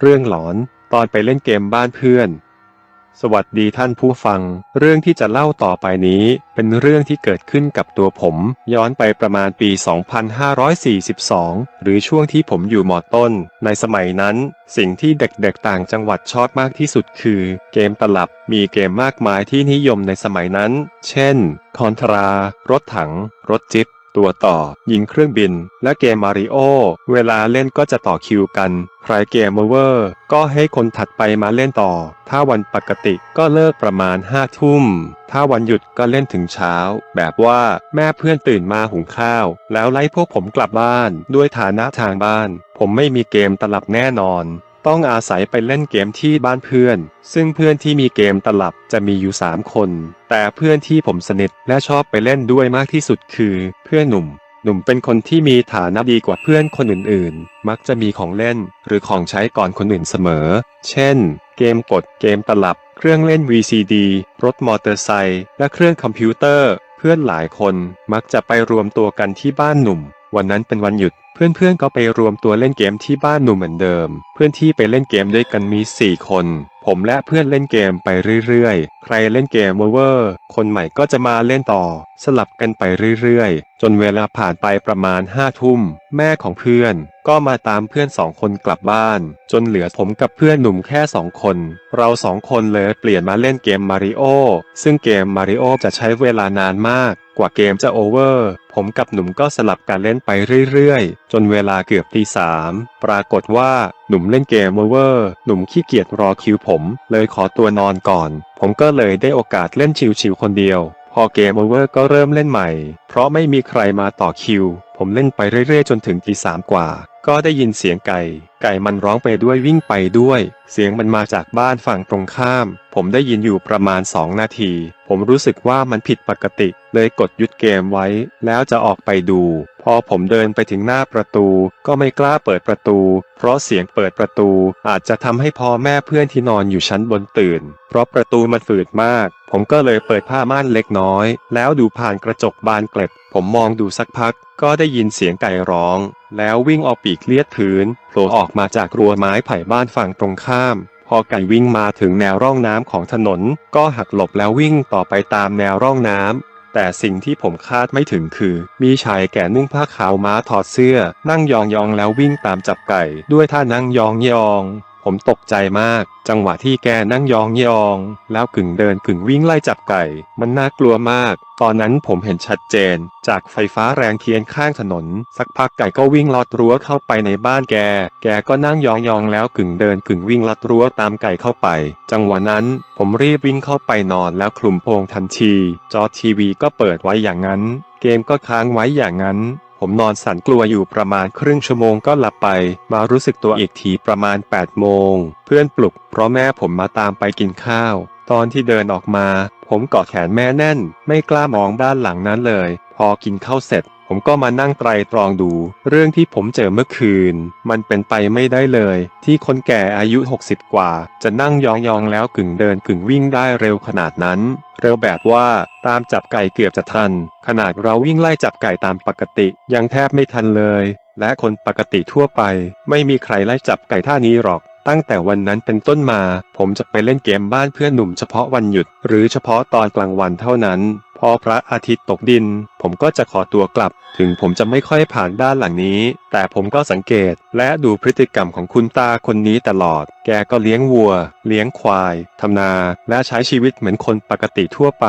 เรื่องหลอนตอนไปเล่นเกมบ้านเพื่อน สวัสดีท่านผู้ฟัง เรื่องที่จะเล่าต่อไปนี้ เป็นเรื่องที่เกิดขึ้นกับตัวผม ย้อนไปประมาณปี 2542 หรือช่วงที่ผมอยู่มอต้น ในสมัยนั้น สิ่งที่เด็กๆต่างจังหวัดชอบมากที่สุดคือ เกมตลับมีเกมมากมายที่นิยมในสมัยนั้น เช่น คอนทรา รถถัง รถจิ๊บ ตัวต่อ ยิงเครื่องบิน และเกมมาริโอ เวลาเล่นก็จะต่อคิวกัน ใครเกมเวอร์ ก็ให้คนถัดไปมาเล่นต่อ ถ้าวันปกติก็เลิกประมาณห้าทุ่ม ถ้าวันหยุดก็เล่นถึงเช้า แบบว่าแม่เพื่อนตื่นมาหุงข้าว แล้วไล่พวกผมกลับบ้าน ด้วยฐานะทางบ้าน ผมไม่มีเกมตลับแน่นอน ต้องอาศัยไปเล่นเกมที่บ้านเพื่อน ซึ่งเพื่อนที่มีเกมตลับจะมีอยู่ 3 คน แต่เพื่อนที่ผมสนิทและชอบไปเล่นด้วยมากที่สุดคือ เพื่อนหนุ่ม หนุ่มเป็นคนที่มีฐานะดีกว่าเพื่อนคนอื่นๆ มักจะมีของเล่น หรือของใช้ก่อนคนอื่นเสมอ เช่น เกมกด เกมตลับ เครื่องเล่น VCD รถมอเตอร์ไซค์และเครื่องคอมพิวเตอร์ เพื่อนหลายคนมักจะไปรวมตัวกันที่บ้านหนุ่ม วันนั้นเป็นวันหยุด เพื่อนๆก็ไปรวมตัวเล่นเกมที่บ้านหนุเหมือนเดิม เพื่อนที่ไปเล่นเกมด้วยกันมี 4 คน ผมและเพื่อนเล่นเกมไปเรื่อยๆ ใครเล่นเกมโอเวอร์คนใหม่ก็จะมาเล่นต่อ สลับกันไปเรื่อยๆ จนเวลาผ่านไปประมาณห้าทุ่ม แม่ของเพื่อน ก็มาตามเพื่อนสองคนกลับบ้าน จนเหลือผมกับเพื่อนหนุ่มแค่สองคน เราสองคนเลยเปลี่ยนมาเล่นเกมมาริโอซึ่งเกมมาริโอจะใช้เวลานานมาก กว่าเกมจะโอเวอร์ ผมกับหนุ่มก็สลับกันเล่นไปเรื่อยๆจนเวลาเกือบตีสามปรากฏว่าหนุ่มเล่นเกมเวอร์ หนุ่มขี้เกียจรอคิวผม เลยขอตัวนอนก่อน ผมก็เลยได้โอกาสเล่นชิวๆคนเดียว พอเกมโอเวอร์ก็เริ่มเล่นใหม่ เพราะไม่มีใครมาต่อคิว ผมเล่นไปเรื่อยๆ จนถึงตีสามกว่า ก็ได้ยินเสียงไก่ ไก่มันร้องไปด้วยวิ่งไปด้วย เสียงมันมาจากบ้านฝั่งตรงข้าม ผมได้ยินอยู่ประมาณ 2 นาที ผมรู้สึกว่ามันผิดปกติ เลยกดหยุดเกมไว้ แล้วจะออกไปดู พอผมเดินไปถึงหน้าประตู ก็ไม่กล้าเปิดประตู เพราะเสียงเปิดประตู อาจจะทำให้พ่อแม่เพื่อนที่นอนอยู่ชั้นบนตื่น เพราะประตูมันฝืดมาก ผมก็เลยเปิดผ้าม่านเล็กน้อย แล้วดูผ่านกระจกบานเกล็ด ผมมองดูสักพัก ก็ได้ยินเสียงไก่ร้อง แล้ววิ่งออกปีกเลียดพื้นโผล่ออกมาจากรัวไม้ไผ่บ้านฝั่งตรงข้าม พอไก่วิ่งมาถึงแนวร่องน้ำของถนน ก็หักหลบแล้ววิ่งต่อไปตามแนวร่องน้ำแต่สิ่งที่ผมคาดไม่ถึงคือ มีชายแก่นุ่งผ้าขาวม้าถอดเสื้อ นั่งยองๆแล้ววิ่งตามจับไก่ ด้วยท่านั่งยองยองๆ ผมตกใจมาก จังหวะที่แกนั่งยองยอง แล้วกึ่งเดินกึ่งวิ่งไล่จับไก่ มันน่ากลัวมาก ตอนนั้นผมเห็นชัดเจน จากไฟฟ้าแรงเทียนข้างถนน สักพักไก่ก็วิ่งลอดรั้วเข้าไปในบ้านแก แกก็นั่งยองๆแล้วกึ่งเดินกึ่งวิ่งลอดรั้วตามไก่เข้าไป จังหวะนั้นผมรีบวิ่งเข้าไปนอนแล้วคลุมโปงทันที จอทีวีก็เปิดไว้อย่างนั้น เกมก็ค้างไว้อย่างนั้น ผมนอนสั่นกลัวอยู่ประมาณครึ่งชั่วโมงก็หลับไป มารู้สึกตัวอีกทีประมาณ 8 โมง เพื่อนปลุก เพราะแม่ผมมาตามไปกินข้าว ตอนที่เดินออกมา ผมกอดแขนแม่แน่น ไม่กล้ามองด้านหลังนั้นเลย พอกินข้าวเสร็จ ผมก็มานั่งไตรตรองดู เรื่องที่ผมเจอเมื่อคืน มันเป็นไปไม่ได้เลย ที่คนแก่อายุ 60 กว่า จะนั่งยองๆแล้วกึ่งเดินกึ่งวิ่งได้เร็วขนาดนั้น เร็วแบบว่าตามจับไก่เกือบจะทัน ขนาดเราวิ่งไล่จับไก่ตามปกติ ยังแทบไม่ทันเลย และคนปกติทั่วไป ไม่มีใครไล่จับไก่ท่านี้หรอกตั้งแต่วันนั้นเป็นต้นมา ผมจะไปเล่นเกมบ้านเพื่อนหนุ่มเฉพาะวันหยุด หรือเฉพาะตอนกลางวันเท่านั้น อพระอาทิตย์ตกดิน ผมก็จะขอตัวกลับ ถึงผมจะไม่ค่อยผ่านด้านหลังนี้ แต่ผมก็สังเกตและดูพฤติกรรมของคุณตาคนนี้ตลอด แกก็เลี้ยงวัว เลี้ยงควาย ทำนา และใช้ชีวิตเหมือนคนปกติทั่วไป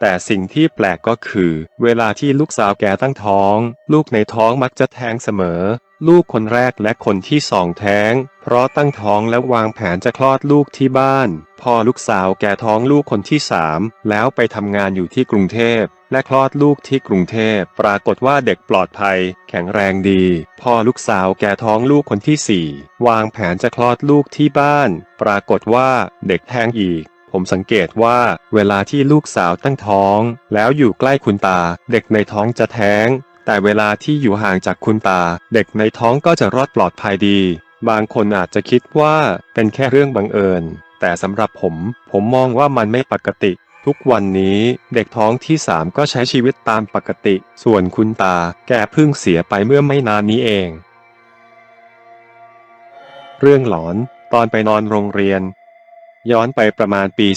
แต่สิ่งที่แปลกก็คือ เวลาที่ลูกสาวแกตั้งท้อง ลูกในท้องมักจะแท้งเสมอ ลูกคนแรกและคนที่สองแท้ง เพราะตั้งท้องและวางแผนจะคลอดลูกที่บ้าน พอลูกสาวแกท้องลูกคนที่สามแล้วไปทำงานอยู่ที่กรุงเทพและคลอดลูกที่กรุงเทพ ปรากฏว่าเด็กปลอดภัย แข็งแรงดี พอลูกสาวแกท้องลูกคนที่สี่วางแผนจะคลอดลูกที่บ้าน ปรากฏว่าเด็กแท้งอีก ผมสังเกตว่าเวลาที่ลูกสาวตั้งท้อง แล้วอยู่ใกล้คุณตา เด็กในท้องจะแท้ง แต่เวลาที่อยู่ห่างจากคุณตา เด็กในท้องก็จะรอดปลอดภัยดี บางคนอาจจะคิดว่าเป็นแค่เรื่องบังเอิญ แต่สำหรับผม ผมมองว่ามันไม่ปกติทุกวันนี้เด็กท้องที่สามก็ใช้ชีวิตตามปกติ ส่วนคุณตาแกเพิ่งเสียไปเมื่อไม่นานนี้เอง เรื่องหลอน ตอนไปนอนโรงเรียน ย้อนไปประมาณปี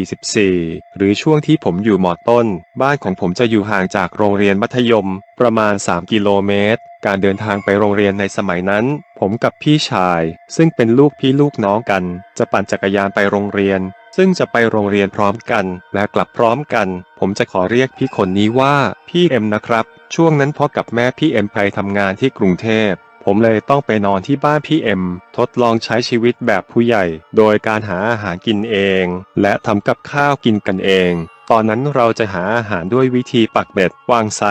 2544 หรือช่วงที่ผมอยู่มอต้น บ้านของผมจะอยู่ห่างจากโรงเรียนมัธยม ประมาณ 3 กิโลเมตร การเดินทางไปโรงเรียนในสมัยนั้น ผมกับพี่ชาย ซึ่งเป็นลูกพี่ลูกน้องกัน จะปั่นจักรยานไปโรงเรียน ซึ่งจะไปโรงเรียนพร้อมกัน และกลับพร้อมกัน ผมจะขอเรียกพี่คนนี้ว่าพี่เอ็มนะครับ ช่วงนั้นพ่อกับแม่พี่เอ็มไปทำงานที่กรุงเทพ ผมเลยต้องไปนอนที่บ้านพี่เอ็มทดลองใช้ชีวิตแบบผู้ใหญ่ โดยการหาอาหารกินเอง และทำกับข้าวกินกันเอง ตอนนั้นเราจะหาอาหารด้วยวิธีปักเบ็ด วางไซ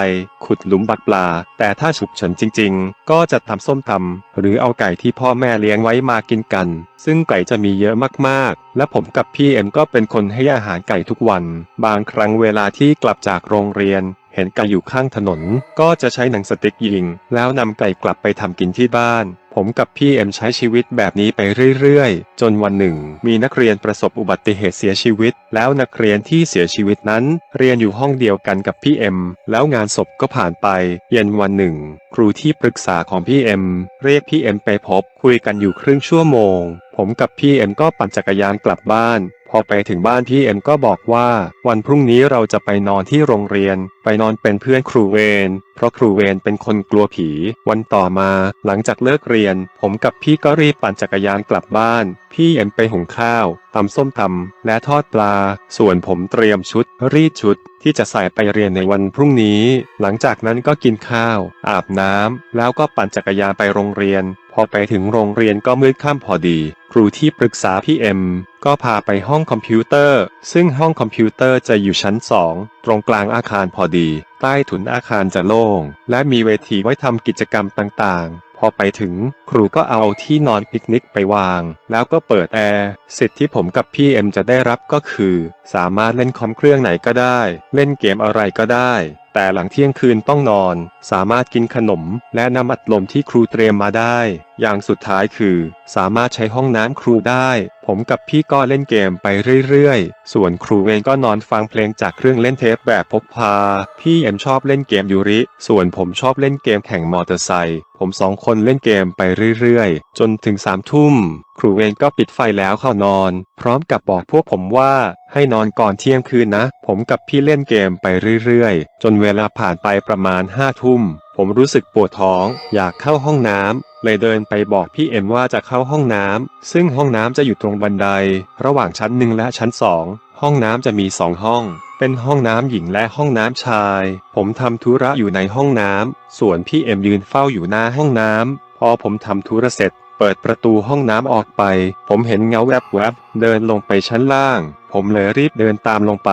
ขุดหลุมปักปลา แต่ถ้าฉุกเฉินจริง ๆ ก็จะทำส้มตำหรือเอาไก่ที่พ่อแม่เลี้ยงไว้มากินกัน ซึ่งไก่จะมีเยอะมากๆ และผมกับพี่เอ็มก็เป็นคนให้อาหารไก่ทุกวัน บางครั้งเวลาที่กลับจากโรงเรียน เห็นไก่อยู่ข้างถนน ก็จะใช้หนังสติ๊กยิง แล้วนำไก่กลับไปทำกินที่บ้าน ผมกับพี่เอ็มใช้ชีวิตแบบนี้ไปเรื่อยๆ จนวันหนึ่ง มีนักเรียนประสบอุบัติเหตุเสียชีวิต แล้วนักเรียนที่เสียชีวิตนั้น เรียนอยู่ห้องเดียวกันกับพี่เอ็มแล้วงานศพก็ผ่านไป เย็นวันหนึ่ง ครูที่ปรึกษาของพี่เอ็มเรียกพี่เอ็มไปพบคุยกันอยู่ครึ่งชั่วโมง ผมกับพี่เอ็มก็ปั่นจักรยานกลับบ้าน พอไปถึงบ้านพี่เอ็มก็บอกว่า วันพรุ่งนี้เราจะไปนอนที่โรงเรียน ไปนอนเป็นเพื่อนครูเวรเพราะครูเวรเป็นคนกลัวผี วันต่อมา หลังจากเลิกเรียน ผมกับพี่ก็รีบปั่นจักรยานกลับบ้าน พี่เอ็มไปหุงข้าวตำส้มตำและทอดปลา ส่วนผมเตรียมชุด รีดชุด ที่จะใส่ไปเรียนในวันพรุ่งนี้ หลังจากนั้นก็กินข้าว อาบน้ำแล้วก็ปั่นจักรยานไปโรงเรียน พอไปถึงโรงเรียนก็มืดค่ำพอดี ครูที่ปรึกษาพี่เอ็มก็พาไปห้องคอมพิวเตอร์ ซึ่งห้องคอมพิวเตอร์จะอยู่ชั้นสองตรงกลางอาคารพอดี ใต้ถุนอาคารจะโล่ง และมีเวทีไว้ทำกิจกรรมต่างๆ พอไปถึงครูก็เอาที่นอนปิกนิกไปวาง แล้วก็เปิดแอร์สิทธิ์ที่ผมกับพี่เอ็มจะได้รับก็คือ สามารถเล่นคอมเครื่องไหนก็ได้ เล่นเกมอะไรก็ได้ แต่หลังเที่ยงคืนต้องนอน สามารถกินขนม และน้ำอัดลมที่ครูเตรียมมาได้ อย่างสุดท้ายคือ สามารถใช้ห้องน้ำครูได้ผมกับพี่ก็เล่นเกมไปเรื่อยๆ ส่วนครูเองก็นอนฟังเพลงจากเครื่องเล่นเทปแบบพกพา พี่เอ็มชอบเล่นเกมยูริ ส่วนผมชอบเล่นเกมแข่งมอเตอร์ไซค์ ผมสองคนเล่นเกมไปเรื่อยๆ จนถึงสามทุ่ม ครูเองก็ปิดไฟแล้วเข้านอน พร้อมกับบอกพวกผมว่าให้นอนก่อนเที่ยงคืนนะ ผมกับพี่เล่นเกมไปเรื่อยๆ จนเวลาผ่านไปประมาณห้าทุ่ม ผมรู้สึกปวดท้อง อยากเข้าห้องน้ำเลยเดินไปบอกพี่เอ็มว่าจะเข้าห้องน้ำซึ่งห้องน้ำจะอยู่ตรงบันได ระหว่างชั้นหนึ่งและชั้นสองห้องน้ำจะมีสองห้อง เป็นห้องน้ำหญิงและห้องน้ำชาย ผมทำธุระอยู่ในห้องน้ำส่วนพี่เอ็มยืนเฝ้าอยู่หน้าห้องน้ำพอผมทำธุระเสร็จเปิดประตูห้องน้ำออกไป ผมเห็นเงาแวบๆ เดินลงไปชั้นล่าง ผมเลยรีบเดินตามลงไป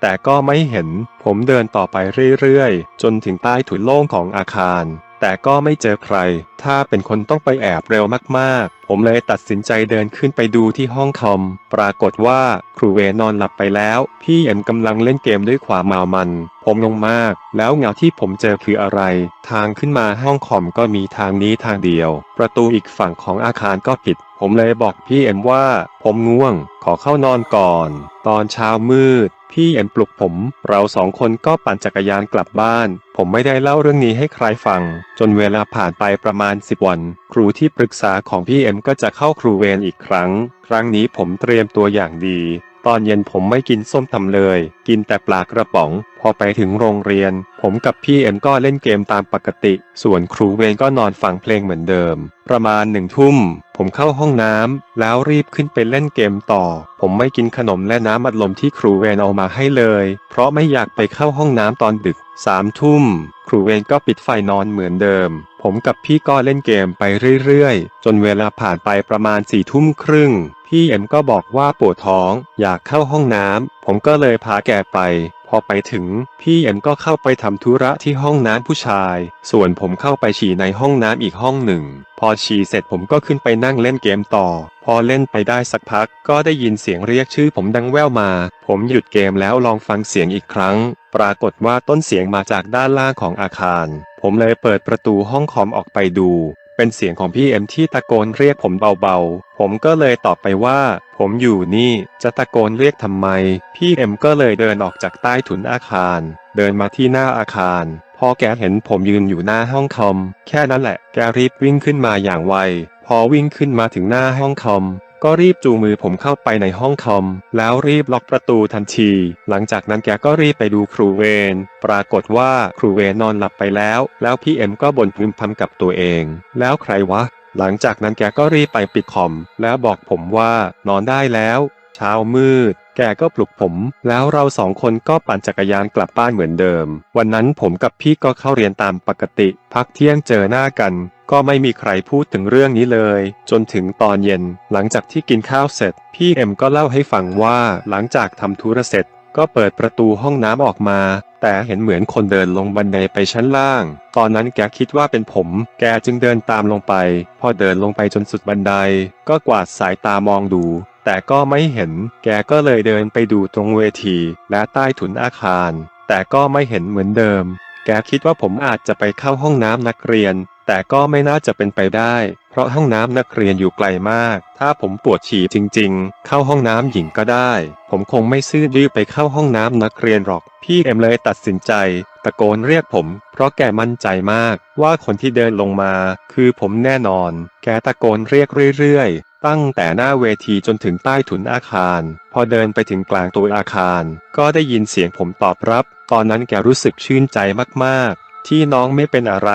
แต่ก็ไม่เห็น ผมเดินต่อไปเรื่อยๆ จนถึงใต้ถุนโล่งของอาคาร แต่ก็ไม่เจอใคร ถ้าเป็นคนต้องไปแอบเร็วมากๆ ผมเลยตัดสินใจเดินขึ้นไปดูที่ห้องคอม ปรากฏว่าครูเวนอนหลับไปแล้ว พี่เอ็มกำลังเล่นเกมด้วยความเมามัน ผมงงมาก แล้วเงาที่ผมเจอคืออะไร ทางขึ้นมาห้องคอมก็มีทางนี้ทางเดียว ประตูอีกฝั่งของอาคารก็ปิดผมเลยบอกพี่เอ็มว่า ผมง่วง ขอเข้านอนก่อน ตอนเช้ามืด พี่เอ็มปลุกผม เราสองคนก็ปั่นจักรยานกลับบ้าน ผมไม่ได้เล่าเรื่องนี้ให้ใครฟัง จนเวลาผ่านไปประมาณ10วัน ครูที่ปรึกษาของพี่เอ็มก็จะเข้าครูเวรอีกครั้ง ครั้งนี้ผมเตรียมตัวอย่างดี ตอนเย็นผมไม่กินส้มตำเลย กินแต่ปลากระป๋อง พอไปถึงโรงเรียน ผมกับพี่เอ็มก็เล่นเกมตามปกติ ส่วนครูเวรก็นอนฟังเพลงเหมือนเดิม ประมาณหนึ่งทุ่ม ผมเข้าห้องน้ำแล้วรีบขึ้นไปเล่นเกมต่อ ผมไม่กินขนมและน้ำอัดลมที่ครูเวรเอามาให้เลย เพราะไม่อยากไปเข้าห้องน้ำตอนดึกสามทุ่ม ครูเวรก็ปิดไฟนอนเหมือนเดิม ผมกับพี่ก็เล่นเกมไปเรื่อยๆ จนเวลาผ่านไปประมาณสี่ทุ่มครึ่ง พี่เอ็มก็บอกว่าปวดท้อง อยากเข้าห้องน้ำ ผมก็เลยพาแกไป พอไปถึง พี่เอ็มก็เข้าไปทำธุระที่ห้องน้ำผู้ชาย ส่วนผมเข้าไปฉี่ในห้องน้ำอีกห้องหนึ่ง พอฉี่เสร็จผมก็ขึ้นไปนั่งเล่นเกมต่อ พอเล่นไปได้สักพัก ก็ได้ยินเสียงเรียกชื่อผมดังแว่วมา ผมหยุดเกมแล้วลองฟังเสียงอีกครั้ง ปรากฏว่าต้นเสียงมาจากด้านล่างของอาคาร ผมเลยเปิดประตูห้องคอมออกไปดู เป็นเสียงของพี่เอ็มที่ตะโกนเรียกผมเบาๆ ผมก็เลยตอบไปว่า ผมอยู่นี่จะตะโกนเรียกทำไม พี่เอ็มก็เลยเดินออกจากใต้ถุนอาคาร เดินมาที่หน้าอาคาร พอแกเห็นผมยืนอยู่หน้าห้องคอม แค่นั้นแหละ แกรีบวิ่งขึ้นมาอย่างไว พอวิ่งขึ้นมาถึงหน้าห้องคอม ก็รีบจูงมือผมเข้าไปในห้องคอม แล้วรีบล็อกประตูทันที หลังจากนั้นแกก็รีบไปดูครูเวนปรากฏว่าครูเวนนอนหลับไปแล้ว แล้วพี่เอ็มก็บ่นพึมพำกับตัวเอง แล้วใครวะ หลังจากนั้นแกก็รีบไปปิดคอม แล้วบอกผมว่านอนได้แล้ว เช้ามืดแกก็ปลุกผม แล้วเราสองคนก็ปั่นจักรยานกลับบ้านเหมือนเดิม วันนั้นผมกับพี่ก็เข้าเรียนตามปกติ พักเที่ยงเจอหน้ากัน ก็ไม่มีใครพูดถึงเรื่องนี้เลย จนถึงตอนเย็น หลังจากที่กินข้าวเสร็จ พี่เอ็มก็เล่าให้ฟังว่าหลังจากทำธุระเสร็จ ก็เปิดประตูห้องน้ำออกมา แต่เห็นเหมือนคนเดินลงบันไดไปชั้นล่าง ตอนนั้นแกคิดว่าเป็นผม แกจึงเดินตามลงไป พอเดินลงไปจนสุดบันได ก็กวาดสายตามองดูแต่ก็ไม่เห็น แกก็เลยเดินไปดูตรงเวที และใต้ถุนอาคาร แต่ก็ไม่เห็นเหมือนเดิม แกคิดว่าผมอาจจะไปเข้าห้องน้ำนักเรียน แต่ก็ไม่น่าจะเป็นไปได้ เพราะห้องน้ำนักเรียนอยู่ไกลมาก ถ้าผมปวดฉี่จริง ๆ เข้าห้องน้ำหญิงก็ได้ ผมคงไม่ซื่อดื้อไปเข้าห้องน้ำนักเรียนหรอก พี่เอ็มเลยตัดสินใจ ตะโกนเรียกผม เพราะแกมั่นใจมาก ว่าคนที่เดินลงมา คือผมแน่นอน แกตะโกนเรียกเรื่อยๆ ตั้งแต่หน้าเวทีจนถึงใต้ถุนอาคาร พอเดินไปถึงกลางตัวอาคาร ก็ได้ยินเสียงผมตอบรับ ตอนนั้นแกรู้สึกชื่นใจมากๆที่น้องไม่เป็นอะไร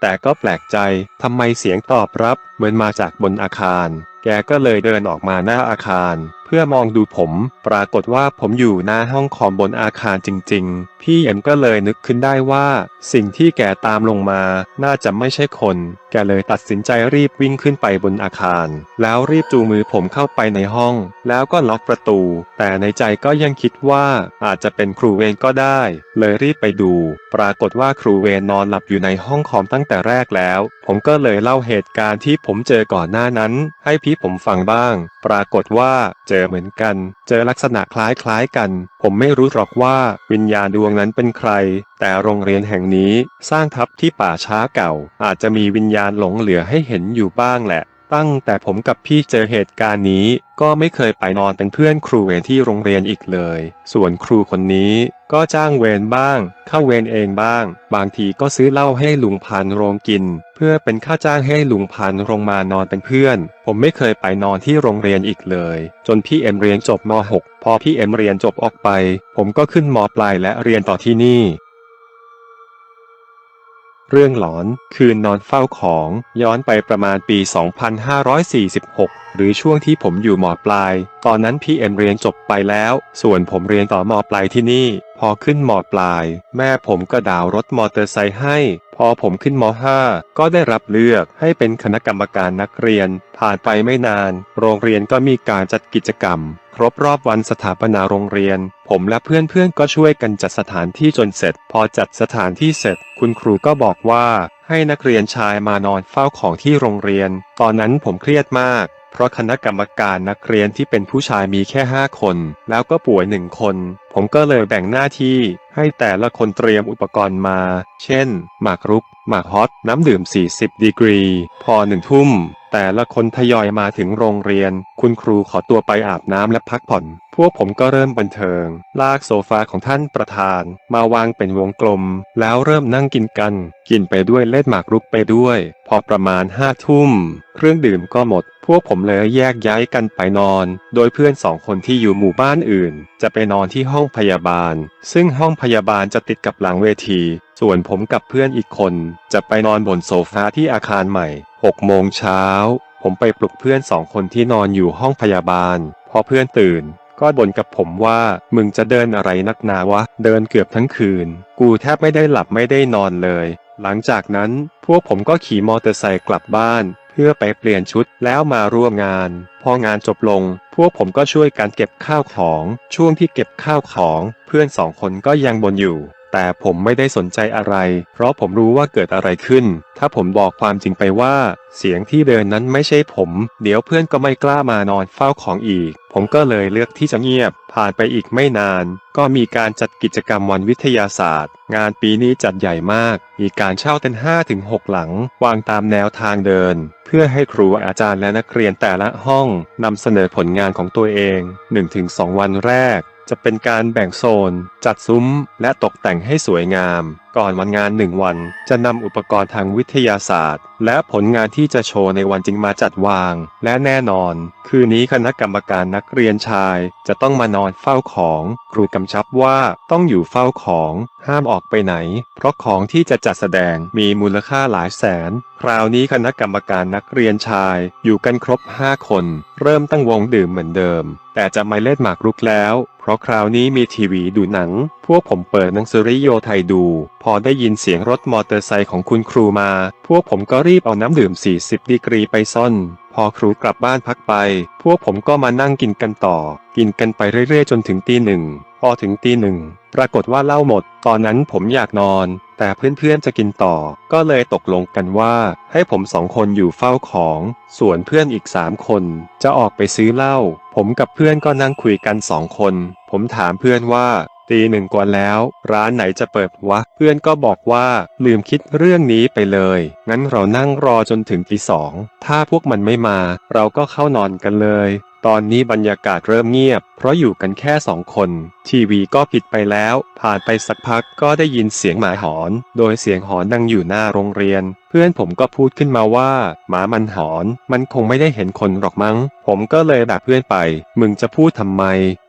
แต่ก็แปลกใจทำไมเสียงตอบรับเหมือนมาจากบนอาคาร แกก็เลยเดินออกมาหน้าอาคาร พื่อมองดูผม ปรากฏว่าผมอยู่หน้าห้องคอมบนอาคารจริง ๆ พี่เอ็มก็เลยนึกขึ้นได้ว่า สิ่งที่แกตามลงมา น่าจะไม่ใช่คน แกเลยตัดสินใจรีบวิ่งขึ้นไปบนอาคาร แล้วรีบจูงมือผมเข้าไปในห้อง แล้วก็ล็อกประตู แต่ในใจก็ยังคิดว่าอาจจะเป็นครูเวรก็ได้ เลยรีบไปดู ปรากฏว่าครูเวรนอนหลับอยู่ในห้องคอมตั้งแต่แรกแล้ว ผมก็เลยเล่าเหตุการณ์ที่ผมเจอก่อนหน้านั้น ให้พี่ผมฟังบ้าง ปรากฏว่าเจอเหมือนกัน เจอลักษณะคล้ายๆกัน ผมไม่รู้หรอกว่าวิญญาณดวงนั้นเป็นใคร แต่โรงเรียนแห่งนี้สร้างทับที่ป่าช้าเก่า อาจจะมีวิญญาณหลงเหลือให้เห็นอยู่บ้างแหละ ตั้งแต่ผมกับพี่เจอเหตุการณ์นี้ ก็ไม่เคยไปนอนเป็นเพื่อนครูเวรที่โรงเรียนอีกเลย ส่วนครูคนนี้ก็จ้างเวรบ้าง เข้าเวรเองบ้าง บางทีก็ซื้อเหล้าให้ลุงพันโรงกิน เพื่อเป็นค่าจ้างให้ลุงพันโรงมานอนเป็นเพื่อน ผมไม่เคยไปนอนที่โรงเรียนอีกเลย จนพี่เอ็มเรียนจบม .6 พอพี่เอ็มเรียนจบออกไป ผมก็ขึ้นมปลายและเรียนต่อที่นี่ เรื่องหลอนคืนนอนเฝ้าของย้อนไปประมาณปี 2546 หรือช่วงที่ผมอยู่มอปลาย ตอนนั้นพี่เอ็มเรียนจบไปแล้ว ส่วนผมเรียนต่อมอปลายที่นี่ พอขึ้นมปลาย แม่ผมก็ดาวรถมอเตอร์ไซค์ให้ พอผมขึ้นม .5 ก็ได้รับเลือกให้เป็นคณะกรรมการนักเรียน ผ่านไปไม่นาน โรงเรียนก็มีการจัดกิจกรรม ครบรอบวันสถาปนาโรงเรียน ผมและเพื่อนๆก็ช่วยกันจัดสถานที่จนเสร็จ พอจัดสถานที่เสร็จ คุณครูก็บอกว่า ให้นักเรียนชายมานอนเฝ้าของที่โรงเรียน ตอนนั้นผมเครียดมากเพราะคณะกรรมการนักเรียนที่เป็นผู้ชายมีแค่ 5 คน แล้วก็ป่วยหนึ่งคนผมก็เลยแบ่งหน้าที่ให้แต่ละคนเตรียมอุปกรณ์มา เช่น หมากรุก หมากฮอต น้ำดื่ม 40 ดีกรี พอหนึ่งทุ่ม แต่ละคนทยอยมาถึงโรงเรียน คุณครูขอตัวไปอาบน้ำและพักผ่อน พวกผมก็เริ่มบันเทิง ลากโซฟาของท่านประธาน มาวางเป็นวงกลม แล้วเริ่มนั่งกินกัน กินไปด้วยเล่นหมากรุกไปด้วย พอประมาณห้าทุ่ม เครื่องดื่มก็หมด พวกผมเลยแยกย้ายกันไปนอน โดยเพื่อนสองคนที่อยู่หมู่บ้านอื่น จะไปนอนที่ห้อง้องพยาบาล ซึ่งห้องพยาบาลจะติดกับหลังเวที ส่วนผมกับเพื่อนอีกคน จะไปนอนบนโซฟาที่อาคารใหม่ 6 โมงเช้า ผมไปปลุกเพื่อนสองคนที่นอนอยู่ห้องพยาบาล พอเพื่อนตื่น ก็บ่นกับผมว่ามึงจะเดินอะไรนักหนาวะ เดินเกือบทั้งคืน กูแทบไม่ได้หลับไม่ได้นอนเลย หลังจากนั้นพวกผมก็ขี่มอเตอร์ไซค์กลับบ้าน พื่อไปเปลี่ยนชุดแล้วมาร่วมงาน พองานจบลง พวกผมก็ช่วยกันเก็บข้าวของ ช่วงที่เก็บข้าวของ เพื่อนสองคนก็ยังบ่นอยู่ แต่ผมไม่ได้สนใจอะไร เพราะผมรู้ว่าเกิดอะไรขึ้น ถ้าผมบอกความจริงไปว่า เสียงที่เดินนั้นไม่ใช่ผม เดี๋ยวเพื่อนก็ไม่กล้ามานอนเฝ้าของอีก ผมก็เลยเลือกที่จะเงียบ ผ่านไปอีกไม่นาน ก็มีการจัดกิจกรรมวันวิทยาศาสตร์ งานปีนี้จัดใหญ่มาก มีการเช่าเต็นท์5ถึง6หลัง วางตามแนวทางเดิน เพื่อให้ครูอาจารย์และนักเรียนแต่ละห้องนำเสนอผลงานของตัวเอง 1-2 วันแรก จะเป็นการแบ่งโซน จัดซุ้ม และตกแต่งให้สวยงาม ก่อนวันงานหนึ่งวัน จะนำอุปกรณ์ทางวิทยาศาสตร์ และผลงานที่จะโชว์ในวันจริงมาจัดวาง และแน่นอน คืนนี้คณะกรรมการนักเรียนชาย จะต้องมานอนเฝ้าของ ครูกำชับว่าต้องอยู่เฝ้าของ ห้ามออกไปไหน เพราะของที่จะจัดแสดงมีมูลค่าหลายแสน คราวนี้คณะกรรมการนักเรียนชาย อยู่กันครบ 5 คน เริ่มตั้งวงดื่มเหมือนเดิม แต่จะไม่เล่นหมากรุกแล้ว เพราะคราวนี้มีทีวีดูหนัง พวกผมเปิดหนังสือริโยไทยดูพอได้ยินเสียงรถมอเตอร์ไซค์ของคุณครูมา พวกผมก็รีบเอาน้ำดื่ม 40 ดีกรีไปซ่อน พอครูกลับบ้านพักไป พวกผมก็มานั่งกินกันต่อ กินกันไปเรื่อยๆ จนถึงตีหนึ่ง พอถึงตีหนึ่ง ปรากฏว่าเหล้าหมด ตอนนั้นผมอยากนอน แต่เพื่อนๆจะกินต่อ ก็เลยตกลงกันว่า ให้ผมสองคนอยู่เฝ้าของ ส่วนเพื่อนอีกสามคน จะออกไปซื้อเหล้า ผมกับเพื่อนก็นั่งคุยกันสองคน ผมถามเพื่อนว่า ตีหนึ่งกว่าแล้ว ร้านไหนจะเปิดวะ เพื่อนก็บอกว่าลืมคิดเรื่องนี้ไปเลย งั้นเรานั่งรอจนถึงตีสองถ้าพวกมันไม่มา เราก็เข้านอนกันเลย ตอนนี้บรรยากาศเริ่มเงียบ เพราะอยู่กันแค่สองคน ทีวีก็ปิดไปแล้ว ผ่านไปสักพักก็ได้ยินเสียงหมาหอน โดยเสียงหอนดังอยู่หน้าโรงเรียนเพื่อนผมก็พูดขึ้นมาว่า หมามันหอน มันคงไม่ได้เห็นคนหรอกมั้ง ผมก็เลยด่าเพื่อนไป มึงจะพูดทำไม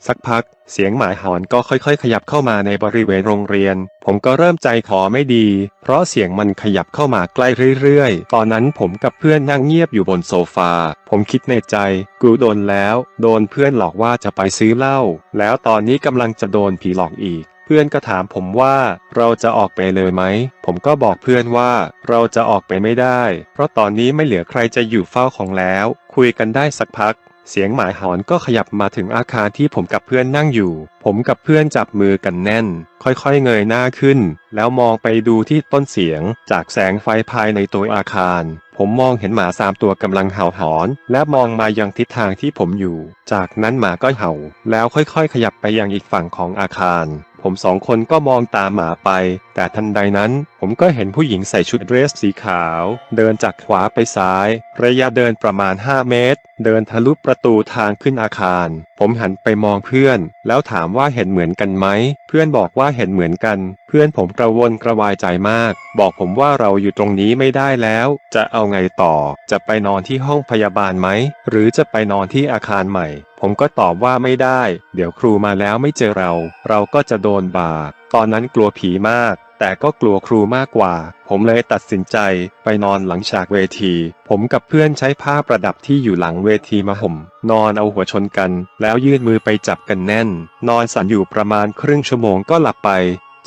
สักพัก เสียงหมาหอนก็ค่อยๆ ขยับเข้ามาในบริเวณโรงเรียน ผมก็เริ่มใจคอไม่ดี เพราะเสียงมันขยับเข้ามาใกล้เรื่อยๆ ตอนนั้นผมกับเพื่อนนั่งเงียบอยู่บนโซฟา ผมคิดในใจ กูโดนแล้ว โดนเพื่อนหลอกว่าจะไปซื้อเหล้า แล้วตอนนี้กำลังจะโดนผีหลอกอีก พื่อนก็ถามผมว่าเราจะออกไปเลยไหม ผมก็บอกเพื่อนว่าเราจะออกไปไม่ได้ เพราะตอนนี้ไม่เหลือใครจะอยู่เฝ้าของแล้ว คุยกันได้สักพัก เสียงหมายหอนก็ขยับมาถึงอาคารที่ผมกับเพื่อนนั่งอยู่ ผมกับเพื่อนจับมือกันแน่น ค่อยๆเงยหน้าขึ้น แล้วมองไปดูที่ต้นเสียง จากแสงไฟภายในตัวอาคาร ผมมองเห็นหมาสามตัวกำลังเห่าหอน และมองมายังทิศทางที่ผมอยู่ จากนั้นหมาก็เห่า แล้วค่อยๆ ขยับไปยังอีกฝั่งของอาคาร ผมสองคนก็มองตามหมาไป แต่ทันใดนั้น ผมก็เห็นผู้หญิงใส่ชุดเดรสสีขาว เดินจากขวาไปซ้าย ระยะเดินประมาณ 5 เมตร เดินทะลุประตูทางขึ้นอาคาร ผมหันไปมองเพื่อน แล้วถามว่าเห็นเหมือนกันไหม เพื่อนบอกว่าเห็นเหมือนกัน เพื่อนผมกระวนกระวายใจมาก บอกผมว่าเราอยู่ตรงนี้ไม่ได้แล้ว จะเอาไงต่อ จะไปนอนที่ห้องพยาบาลไหม หรือจะไปนอนที่อาคารใหม่ ผมก็ตอบว่าไม่ได้ เดี๋ยวครูมาแล้วไม่เจอเรา เราก็จะโดนบาตอนนั้นกลัวผีมาก แต่ก็กลัวครูมากกว่า ผมเลยตัดสินใจไปนอนหลังฉากเวที ผมกับเพื่อนใช้ผ้าประดับที่อยู่หลังเวทีมาห่ม นอนเอาหัวชนกัน แล้วยื่นมือไปจับกันแน่น นอนสั่นอยู่ประมาณครึ่งชั่วโมงก็หลับไป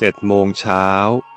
เจ็ดโมงเช้า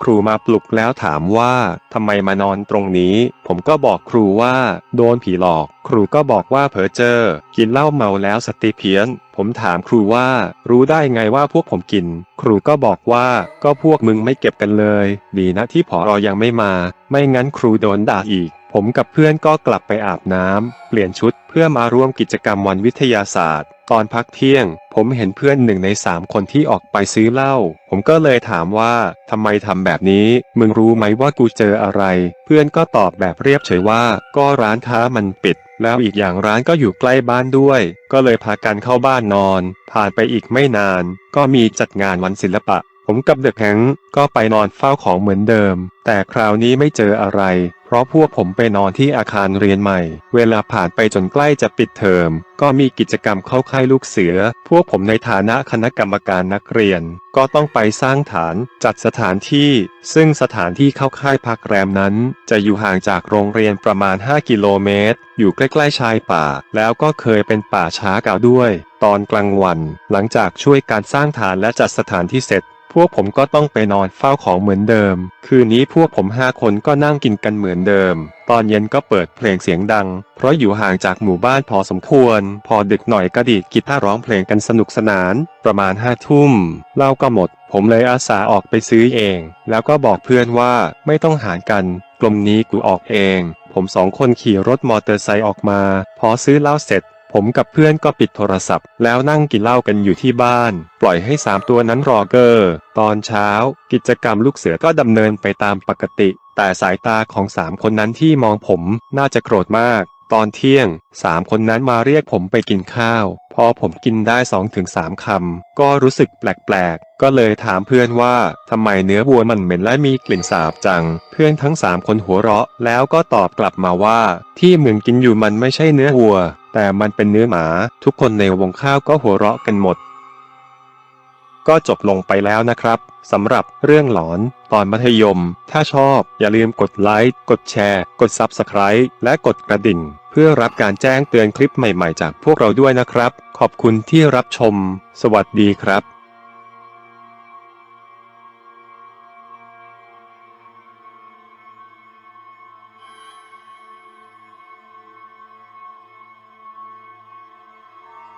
ครูมาปลุกแล้วถามว่าทำไมมานอนตรงนี้ ผมก็บอกครูว่าโดนผีหลอก ครูก็บอกว่าเผลอเจอ กินเหล้าเมาแล้วสติเพี้ยน ผมถามครูว่า รู้ได้ไงว่าพวกผมกิน ครูก็บอกว่าก็พวกมึงไม่เก็บกันเลย ดีนะที่ผออยังไม่มา ไม่งั้นครูโดนด่าอีก ผมกับเพื่อนก็กลับไปอาบน้ำ เปลี่ยนชุดเพื่อมาร่วมกิจกรรมวันวิทยาศาสตร์ ตอนพักเที่ยง ผมเห็นเพื่อนหนึ่งในสามคนที่ออกไปซื้อเหล้า ผมก็เลยถามว่าทำไมทำแบบนี้ มึงรู้ไหมว่ากูเจออะไร เพื่อนก็ตอบแบบเรียบเฉยว่า ก็ร้านค้ามันปิด แล้วอีกอย่างร้านก็อยู่ใกล้บ้านด้วย ก็เลยพากันเข้าบ้านนอน ผ่านไปอีกไม่นาน ก็มีจัดงานวันศิลปะผมกับเดอะแพงก็ไปนอนเฝ้าของเหมือนเดิม แต่คราวนี้ไม่เจออะไร เพราะพวกผมไปนอนที่อาคารเรียนใหม่ เวลาผ่านไปจนใกล้จะปิดเทอม ก็มีกิจกรรมเข้าค่ายลูกเสือ พวกผมในฐานะคณะกรรมการนักเรียน ก็ต้องไปสร้างฐานจัดสถานที่ ซึ่งสถานที่เข้าค่ายพักแรมนั้น จะอยู่ห่างจากโรงเรียนประมาณ 5 กิโลเมตร อยู่ใกล้ๆชายป่า แล้วก็เคยเป็นป่าช้าเก่าด้วย ตอนกลางวัน หลังจากช่วยการสร้างฐานและจัดสถานที่เสร็จ วกผมก็ต้องไปนอนเฝ้าของเหมือนเดิม คืนนี้พวกผมห้าคนก็นั่งกินกันเหมือนเดิม ตอนเย็นก็เปิดเพลงเสียงดัง เพราะอยู่ห่างจากหมู่บ้านพอสมควร พอดึกหน่อยก็ดีดกีตาร์ร้องเพลงกันสนุกสนาน ประมาณห้าทุ่มเหล้าก็หมด ผมเลยอาสาออกไปซื้อเอง แล้วก็บอกเพื่อนว่าไม่ต้องหารกัน กลมนี้กูออกเอง ผมสองคนขี่รถมอเตอร์ไซค์ออกมา พอซื้อเหล้าเสร็จ ผมกับเพื่อนก็ปิดโทรศัพท์ แล้วนั่งกินเหล้ากันอยู่ที่บ้าน ปล่อยให้สามตัวนั้นรอเกอร์ตอนเช้า กิจกรรมลูกเสือก็ดำเนินไปตามปกติ แต่สายตาของสามคนนั้นที่มองผมน่าจะโกรธมาก ตอนเที่ยงสามคนนั้นมาเรียกผมไปกินข้าว พอผมกินได้สองถึงสามคำ ก็รู้สึกแปลกๆ ก็เลยถามเพื่อนว่าทำไมเนื้อวัวมันเหม็นและมีกลิ่นสาบจัง เพื่อนทั้งสามคนหัวเราะ แล้วก็ตอบกลับมาว่า ที่มึงกินอยู่มันไม่ใช่เนื้อวัว แต่มันเป็นเนื้อหมา ทุกคนในวงข้าวก็หัวเราะกันหมด ก็จบลงไปแล้วนะครับสำหรับเรื่องหลอนตอนมัธยม ถ้าชอบอย่าลืมกดไลค์ กดแชร์ กด Subscribe และกดกระดิ่ง เพื่อรับการแจ้งเตือนคลิปใหม่ๆ จากพวกเราด้วยนะครับ ขอบคุณที่รับชม สวัสดีครับ